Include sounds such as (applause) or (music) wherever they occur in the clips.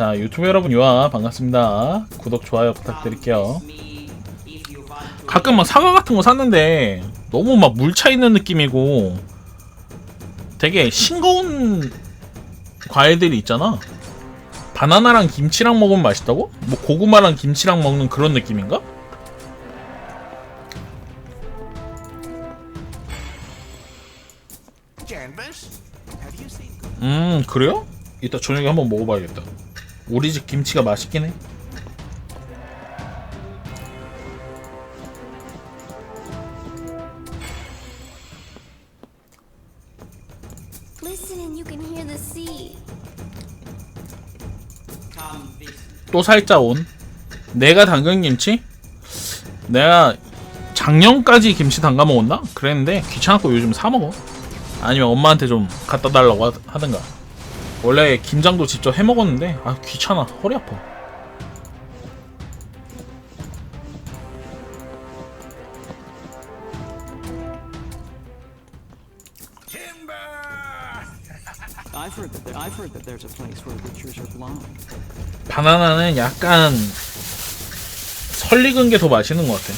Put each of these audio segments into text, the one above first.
자 유튜브 여러분 유아 반갑습니다 구독 좋아요 부탁드릴게요 가끔 막 사과 같은 거 샀는데 너무 막 물 차 있는 느낌이고 되게 싱거운 과일들이 있잖아 바나나랑 김치랑 먹으면 맛있다고? 뭐 고구마랑 김치랑 먹는 그런 느낌인가? 음 그래요? 이따 저녁에 한번 먹어봐야겠다 우리 집 김치가 맛있긴 해. 또 살짝 온 내가 담근 김치? 내가 작년까지 김치 담가 먹었나? 그랬는데 귀찮았고 요즘 사 먹어 아니면 엄마한테 좀 갖다 달라고 하, 하든가 원래 김장도 직접 해 먹었는데 아 귀찮아 허리 아파. 바나나는 약간 설익은 게 더 맛있는 것 같아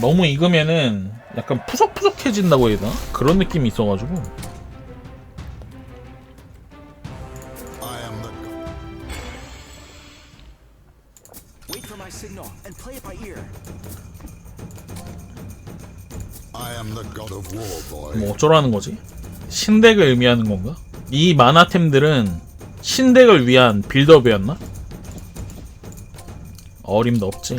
너무 익으면은 약간 푸석푸석해진다고 해야 되나? 그런 느낌이 있어가지고 어쩌라는 거지? 신덱을 의미하는 건가? 이 만화템들은 신덱을 위한 빌드업이었나? 어림도 없지.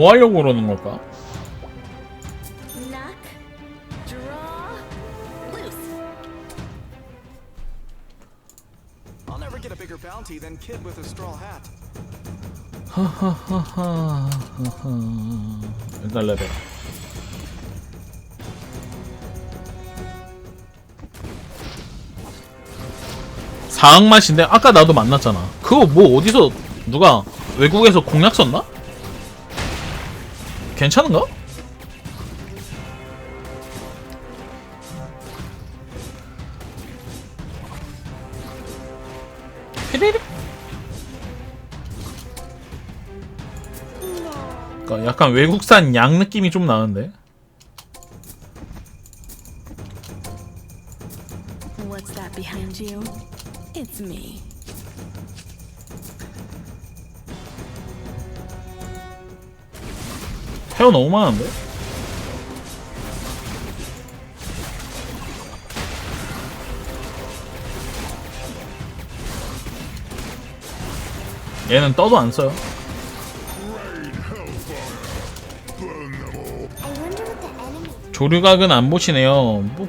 뭐 하려고 그러는 걸까? 하하하하 일단 레벨 사악 맛인데 아까 나도 만났잖아 그거 뭐 어디서 누가 외국에서 공약 썼나? 괜찮은가? 그러니까 약간 외국산 양 느낌이 좀 나는데 What's that behind you? It's me. 헤어 너무 많은데? 얘는 떠도 안 써요. 조류각은 안 보시네요. 뭐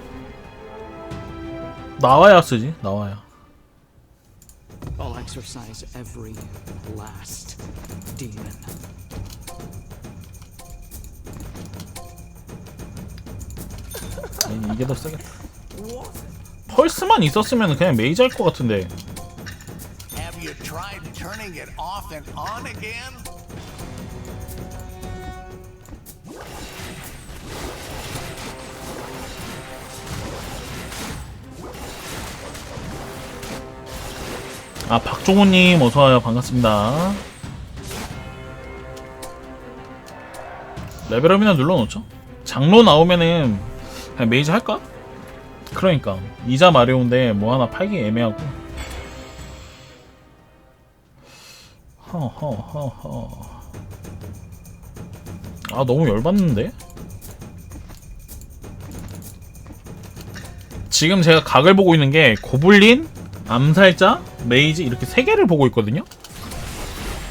나와야 쓰지. 나와야. 이- 이게 더 세겠다. 펄스만 있었으면 그냥 메이저 할것 같은데. Have you tried turning it off and on again? 아 박종호님 어서와요 반갑습니다 레벨업이나 눌러놓죠 장로 나오면은 그냥 메이저 할까? 그러니까 이자 마려운데 뭐 하나 팔기 애매하고 허허허허 아 너무 열받는데? 지금 제가 각을 보고 있는 게 고블린, 암살자, 메이지 이렇게 세 개를 보고 있거든요.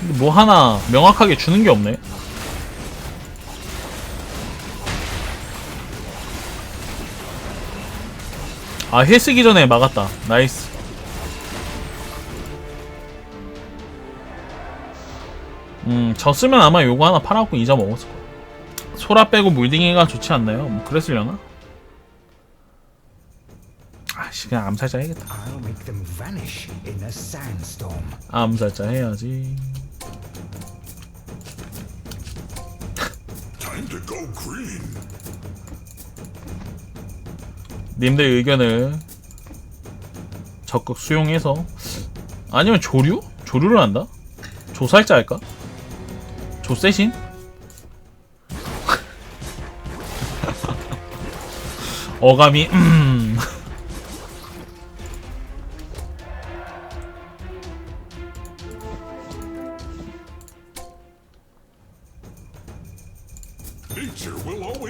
근데 뭐 하나 명확하게 주는 게 없네. 아, 해 쓰기 전에 막았다. 나이스. 음, 졌으면 아마 요거 하나 팔아갖고 이자 먹었을 거야. 소라 빼고 물딩이가 좋지 않나요? 뭐 그랬으려나? 아씨 그냥 암살자 해야겠다. 암살자 해야지 님들 의견을 적극 수용해서 아니면 조류? 조류를 한다? 조살자 할까? 조세신? (laughs) 어감이 음.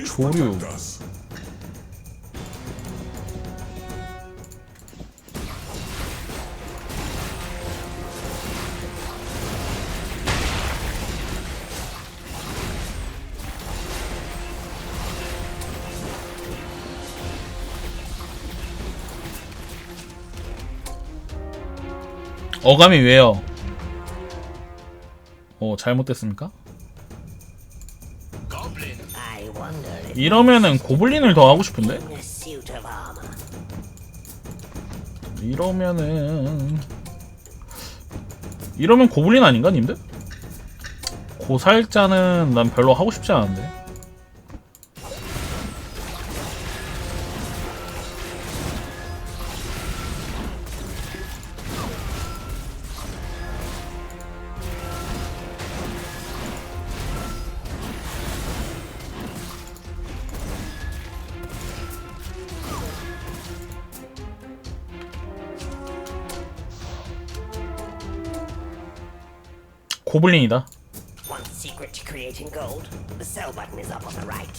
조류. 어감이 왜요? 어 잘못됐습니까? 이러면은 고블린을 더 하고 싶은데? 이러면은 이러면 고블린 아닌가 님들? 고살자는 난 별로 하고 싶지 않은데 고블린이다 One secret to creating gold. The sell button is up on the right.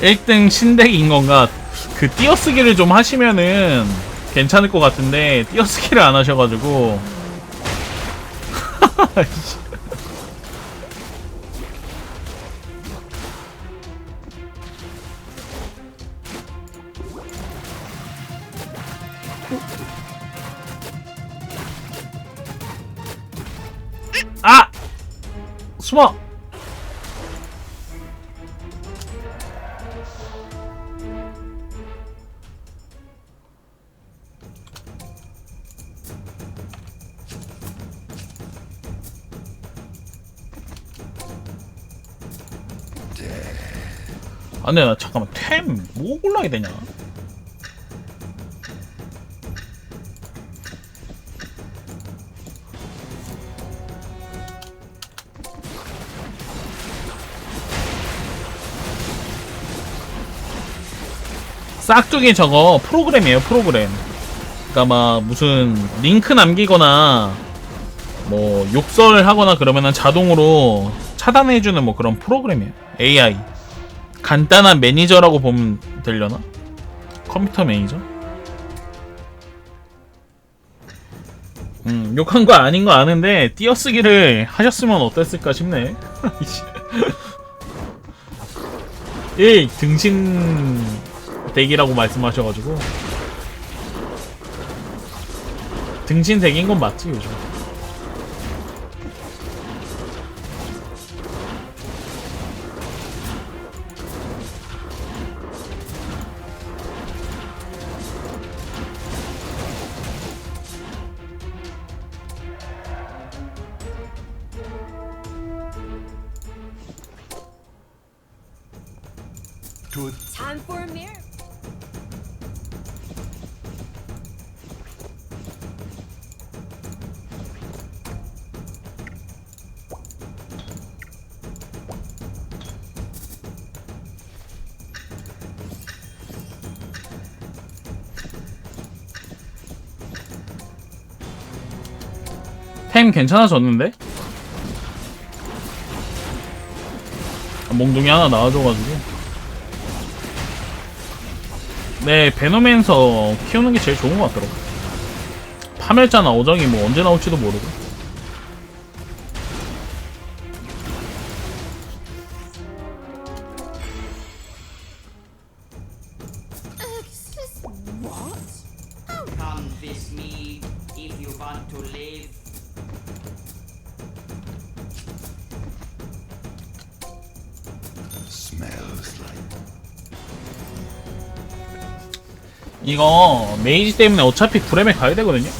일등 신덱인 건가? 그 띄어쓰기를 좀 하시면은 괜찮을 것 같은데 띄어쓰기를 안 하셔가지고 아! 숨어! 아, 근데 나 잠깐만 템 뭐 골라야 되냐? 싹두기 저거 프로그램이에요 프로그램 그니까 막 무슨 링크 남기거나 뭐 욕설 하거나 그러면은 자동으로 차단해주는 뭐 그런 프로그램이에요 AI 간단한 매니저라고 보면 되려나? 컴퓨터 매니저? 음, 욕한 거 아닌 거 아는데 띄어쓰기를 하셨으면 어땠을까 싶네. (laughs) 1. 등신 덱이라고 말씀하셔가지고. 등신 덱인 건 맞지 요즘 괜찮아졌는데? 아, 몽둥이 하나 나와줘가지고. 네 베놈에서 키우는 게 제일 좋은 것 같더라고. 파멸자나 어정이 뭐 언제 나올지도 모르고 메이지 때문에 어차피 브레메 가야 되거든요.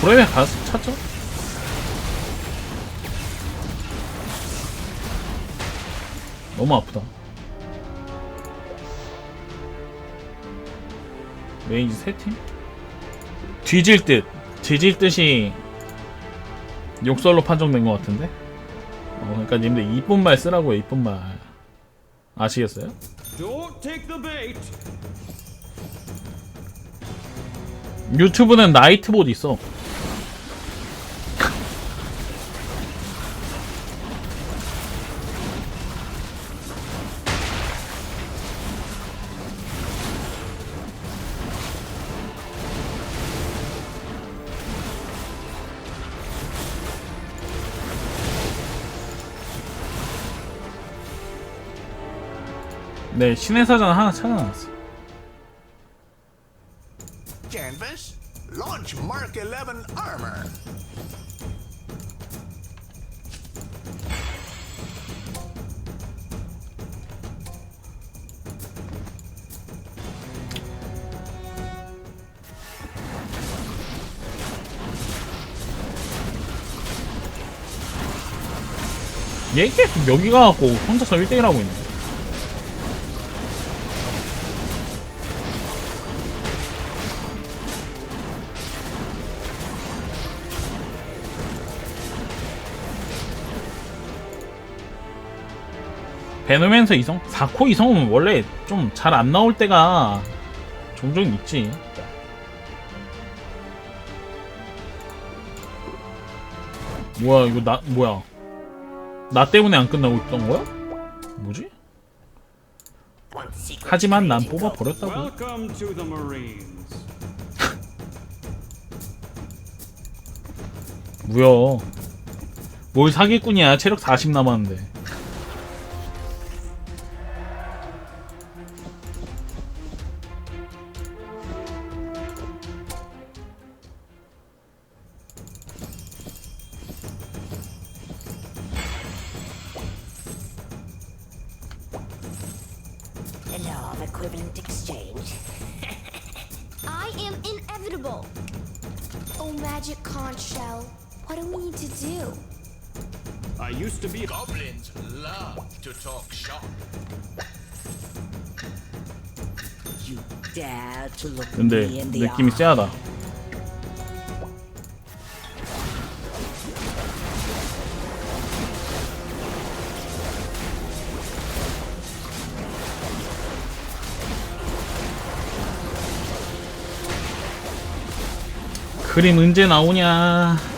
브레메 가서 찾죠. 너무 아프다. 메이지 세 팀? 뒤질 듯 뒤질 듯이 욕설로 판정된 것 같은데. 어, 그러니까 님들 이쁜 말 쓰라고요. 이쁜 말 아시겠어요? 유튜브는 나이트봇 있어. 네, 신의 사전 하나 찾아놨어. Launch Mark 11 armor. 얘 계속 여기 가갖고 혼자서 1대1 하고 있네. 베노면서 이성? 4코 이성은 원래 좀 잘 안 나올 때가 종종 있지. 뭐야 이거 나 뭐야? 나 때문에 안 끝나고 있던 거야? 뭐지? 하지만 난 creating 뽑아 gold? 버렸다고. Welcome to the Marines. 뭐야? 뭘 사기꾼이야? 체력 40 남았는데. 느낌이. 쎄하다. 그림 언제 나오냐?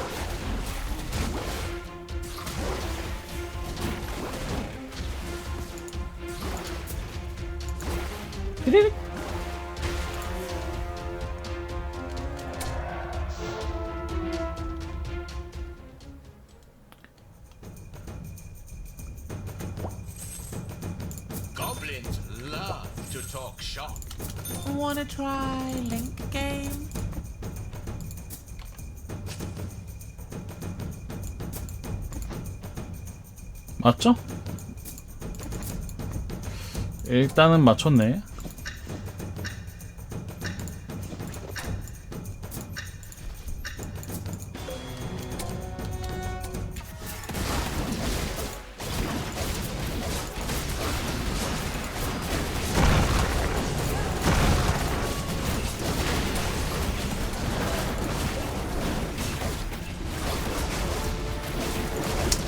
일단은 맞췄네.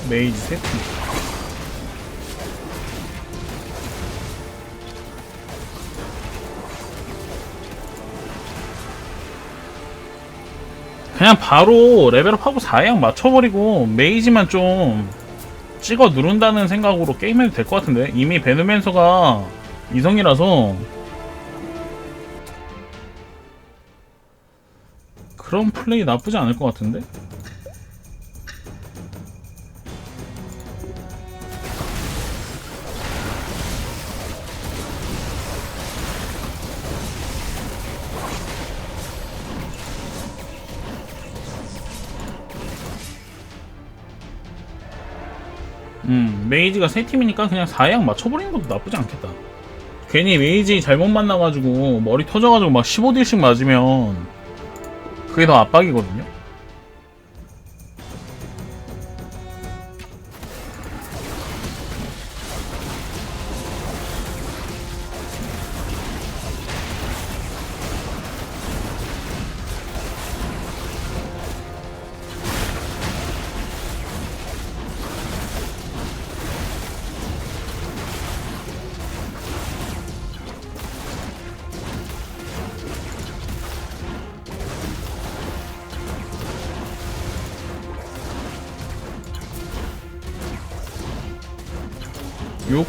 메이지 세트. 그냥 바로 레벨업하고 4양 맞춰버리고 메이지만 좀 찍어 누른다는 생각으로 게임해도 될 것 같은데? 이미 베누멘서가 이성이라서. 그런 플레이 나쁘지 않을 것 같은데 음 메이지가 세 팀이니까 그냥 4양 맞춰버리는 것도 나쁘지 않겠다 괜히 메이지 잘못 만나가지고 머리 터져가지고 막 15딜씩 맞으면 그게 더 압박이거든요.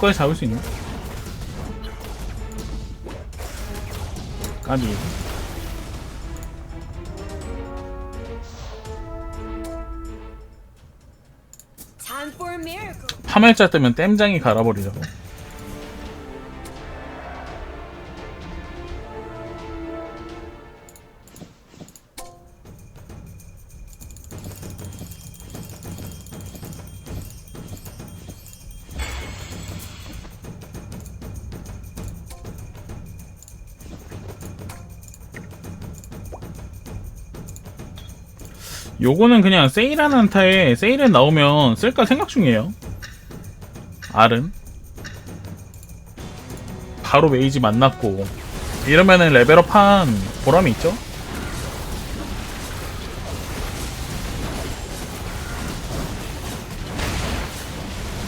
요거까지 잡을 수 있나? 까비. 파멸자 뜨면 땜장이 갈아버리자고. 요거는 그냥 세일하는 한타에 세일에 나오면 쓸까 생각 중이에요. R은 바로 메이지 만났고 이러면은 레벨업 한 보람이 있죠?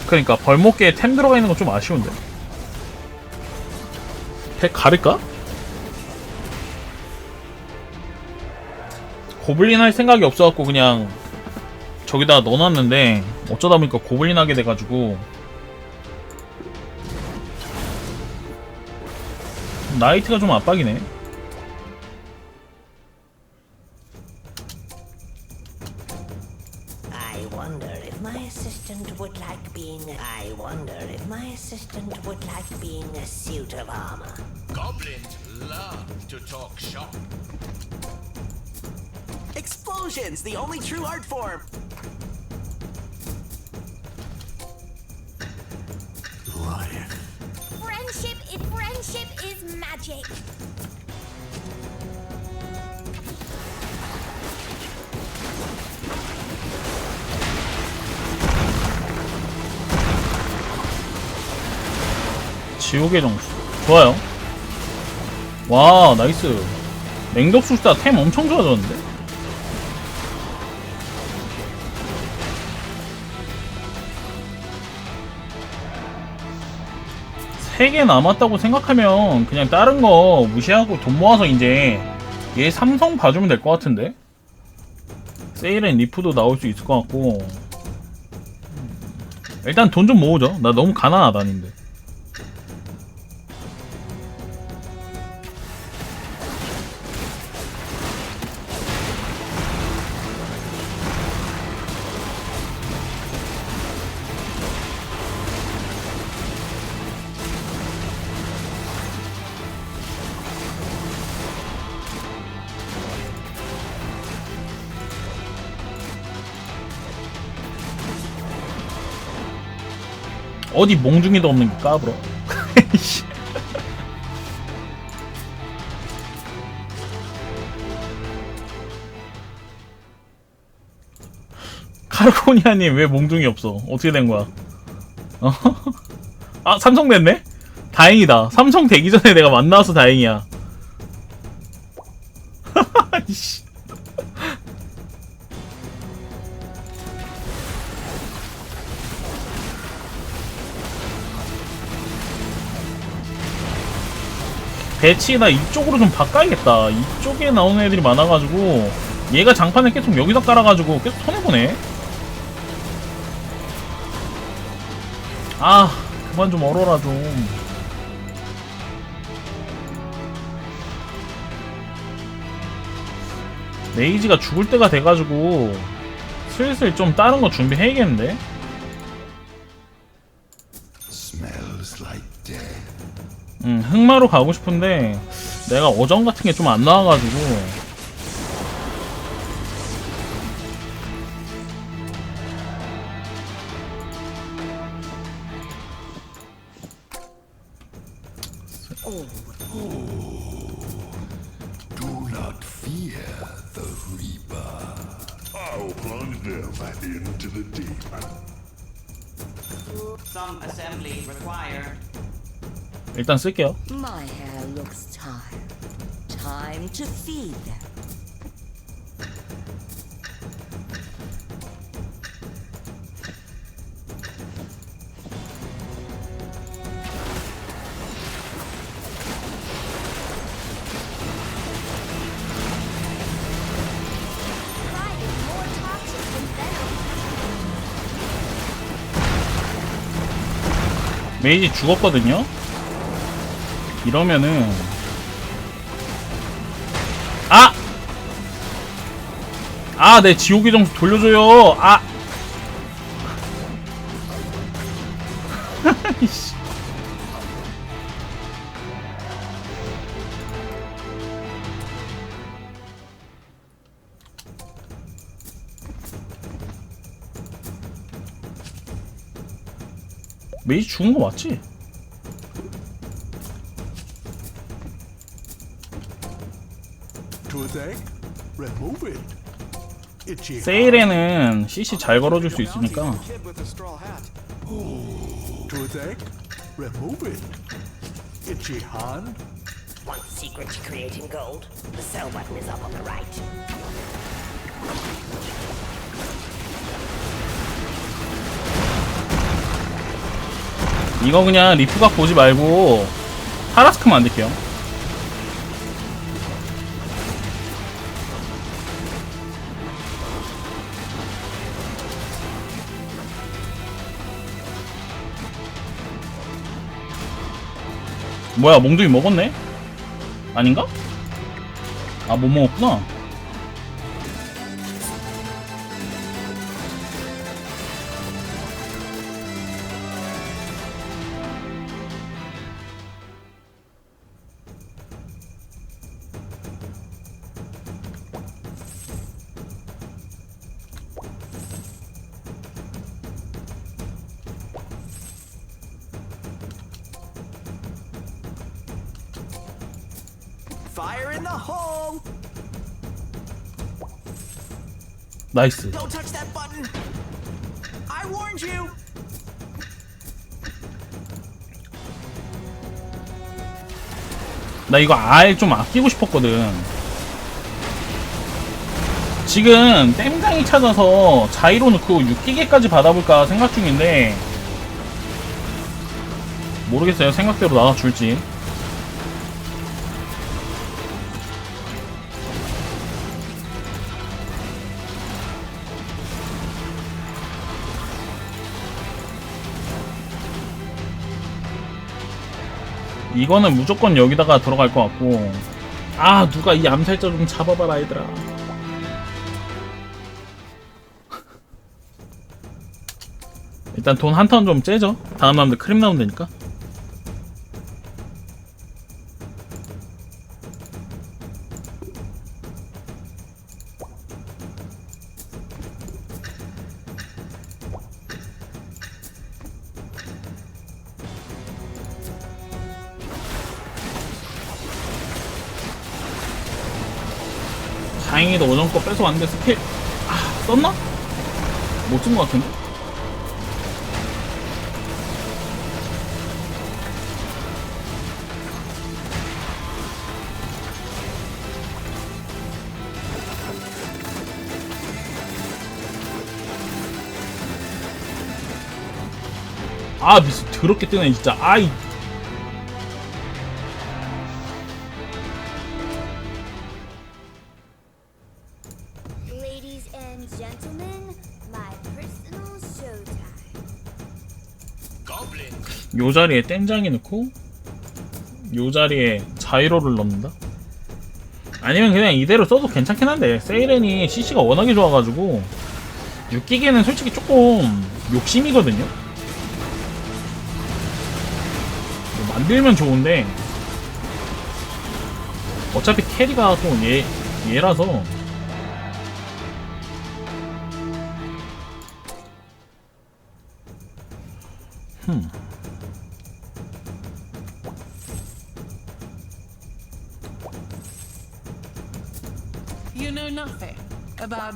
그러니까 벌목계에 템 들어가 있는 건 좀 아쉬운데 백 가릴까? 고블린 할 생각이 없어갖고 그냥 저기다가 넣어놨는데 어쩌다 보니까 고블린 하게 돼가지고 나이트가 좀 압박이네. 지옥의 정수. 좋아요. 와, 나이스. 맹독술사 템 엄청 좋아졌는데? 세 개 남았다고 생각하면 그냥 다른 거 무시하고 돈 모아서 이제 얘 삼성 봐주면 될 것 같은데? 세일엔 리프도 나올 수 있을 것 같고 일단 돈 좀 모으죠. 나 너무 가난하다, 님들. 어디 몽중이도 없는 게 까불어. (laughs) 씨. 카르코니아님 왜 몽중이 없어? 어떻게 된 거야? 어? (laughs) 아 삼성 됐네? 다행이다. 삼성 되기 전에 내가 만나서 다행이야. 배치 나 이쪽으로 좀 바꿔야겠다. 이쪽에 나오는 애들이 많아가지고 얘가 장판을 계속 여기서 깔아가지고 계속 손해보네. 아 그만 좀 얼어라 좀. 레이지가 죽을 때가 돼가지고 슬슬 좀 다른 거 준비해야겠는데? 음, 흑마로 가고 싶은데 내가 어정 같은 게 좀 안 나와가지고 일단 쓸게요. My hair looks tired. Time to feed them. 메이지 죽었거든요. 이러면은 아! 아, 내 지옥의 점수 돌려줘요. 아. (laughs) 메이지 죽은 거 맞지? 세일에는 CC 잘 걸어줄 수 있으니까 Kid with a straw hat. toothache? Remove it. Itchy hand? Want secret to creating gold? The sell button is up on the right. 이거 그냥 리프각 보지 말고 하라스크 만들게요. 뭐야 몽둥이 먹었네? 아닌가? 아 못 먹었구나. Fire in the hole! 나이스. Don't touch that button! I warned you! 나 이거 알좀 아끼고 싶었거든. 지금 땜장이 찾아서 자이로 넣고 6기계까지 받아볼까 생각 중인데 모르겠어요. 생각대로 나와줄지. 이거는 무조건 여기다가 들어갈 것 같고. 아 누가 이 암살자 좀 잡아봐라 얘들아. 일단 돈 한 턴 좀 째죠. 다음 라운드 크림 되니까 거 뺏어왔는데 스킬 아 썼나? 못 쓴 것 같은데? 아 미스 더럽게 뜨네 진짜 아이 요 자리에 땐장이 넣고 요 자리에 자이로를 넣는다? 아니면 그냥 이대로 써도 괜찮긴 한데 세이렌이 CC가 워낙에 좋아가지고 6기계는 솔직히 조금 욕심이거든요? 뭐 만들면 좋은데 어차피 캐리가 또 얘, 얘라서. nothing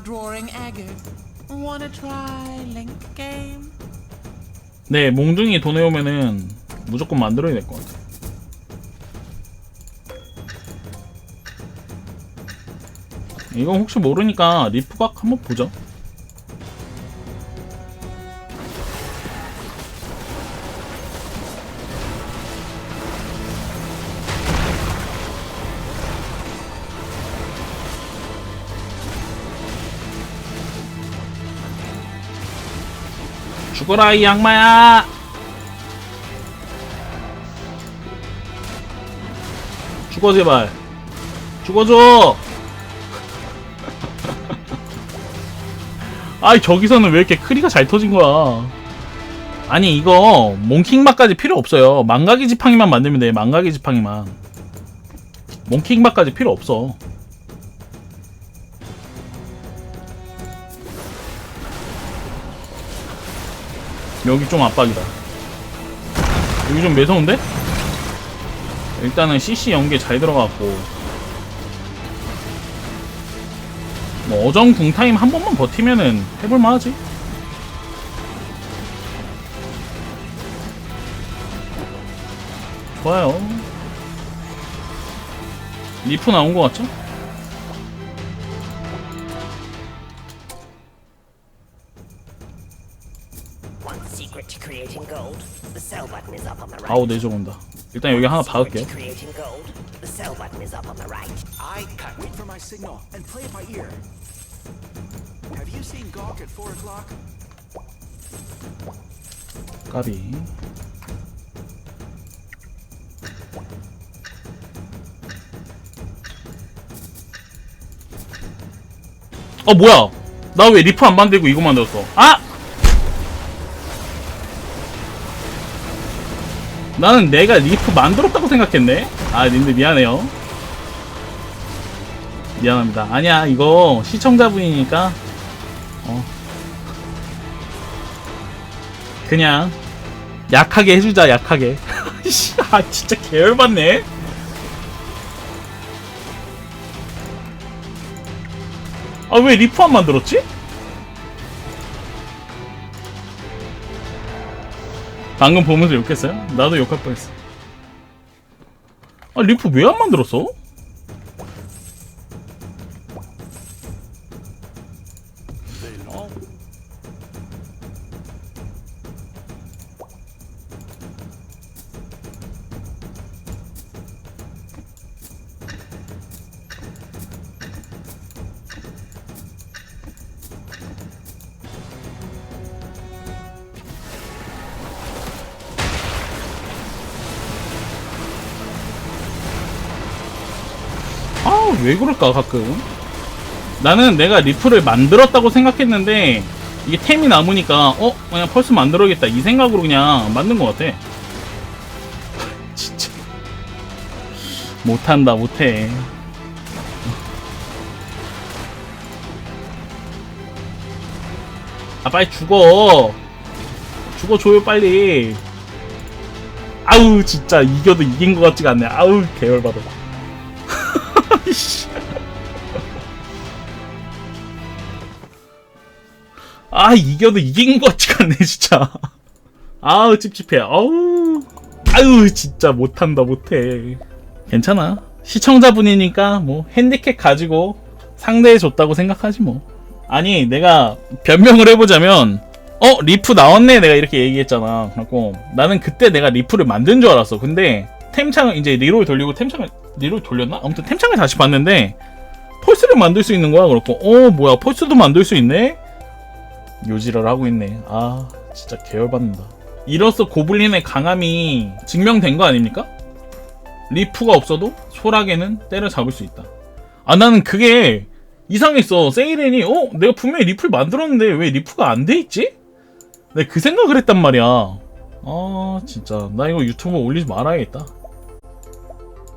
drawing Agate. Wanna try link game? 네, 몽둥이 돈에 오면은 무조건 만들어야 될 것 같아. 이건 혹시 모르니까 리프각 한번 보죠. 죽어라 이 악마야! 죽어 제발. 죽어줘. (laughs) 아이 저기서는 왜 이렇게 크리가 잘 터진 거야? 아니 이거 몽킹맛까지 필요 없어요. 망가기 지팡이만 만들면 돼 망가기 지팡이만. 몽킹맛까지 필요 없어 여기 좀 압박이다 여기 좀 매서운데? 일단은 CC 연계 잘 들어갔고 뭐 어정 궁타임 한 번만 버티면은 해볼만 하지 좋아요 리프 나온 것 같죠? 아우 내적 온다 일단 여기 하나 Secret 박을게요 to creating gold. The sell button is up on the right. I cut. Wait for my signal and play it by ear. Have you seen Gawk at 4 o'clock? 까비 어 뭐야 나 왜 리프 안 만들고 이거 만들었어 아! 나는 내가 리프 만들었다고 생각했네. 아 님들 미안해요. 미안합니다. 아니야 이거 시청자분이니까. 어. 그냥 약하게 해주자 약하게. (laughs) 씨, 아 진짜 계열받네. 아 왜 리프 안 만들었지? 방금 보면서 욕했어요? 나도 욕할 뻔했어 아 리프 왜 안 만들었어? 왜 그럴까 가끔? 나는 내가 리프를 만들었다고 생각했는데 이게 템이 남으니까 어? 그냥 펄스 만들어야겠다. 이 생각으로 그냥 만든 것 같아. (laughs) 진짜. 못한다 못해. 아 빨리 죽어. 죽어줘요 빨리. 아우 진짜. 이겨도 이긴 것 같지가 않네. 아우 계열받아 아 이겨도 이긴 것 같지가 않네 진짜. 아우 찝찝해. 아우. 아유 진짜 못한다 못해. 괜찮아. 시청자분이니까 뭐 핸디캡 가지고 상대해 줬다고 생각하지 뭐. 아니 내가 변명을 해보자면 어 리프 나왔네 내가 이렇게 얘기했잖아. 그래갖고 나는 그때 내가 리프를 만든 줄 알았어. 근데 템창을 이제 리롤 돌리고 템창을 리롤 돌렸나? 아무튼 템창을 다시 봤는데 펄스를 만들 수 있는 거야. 그렇고 어 뭐야 펄스도 만들 수 있네 요지를 하고 있네. 아 진짜 계열받는다. 이로써 고블린의 강함이 증명된 거 아닙니까? 리프가 없어도 소라게는 때려잡을 수 있다. 아 나는 그게 이상했어. 세이렌이 어? 내가 분명히 리프를 만들었는데 왜 리프가 안 돼 있지? 내가 그 생각을 했단 말이야. 아 진짜. 나 이거 유튜브 올리지 말아야겠다.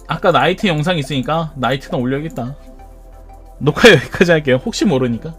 아까 나이트 영상 있으니까 나이트나 올려야겠다. 녹화 여기까지 할게요. 혹시 모르니까